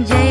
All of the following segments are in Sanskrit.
जय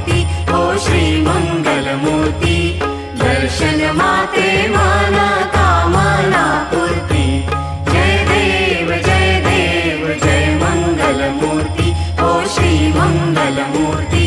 मूर्ति। ओ श्रीमङ्गलमूर्ति दर्शन माते माना कामाना पूर्ति जय देव जय देव जय मङ्गलमूर्ति। ओ श्रीमङ्गलमूर्ति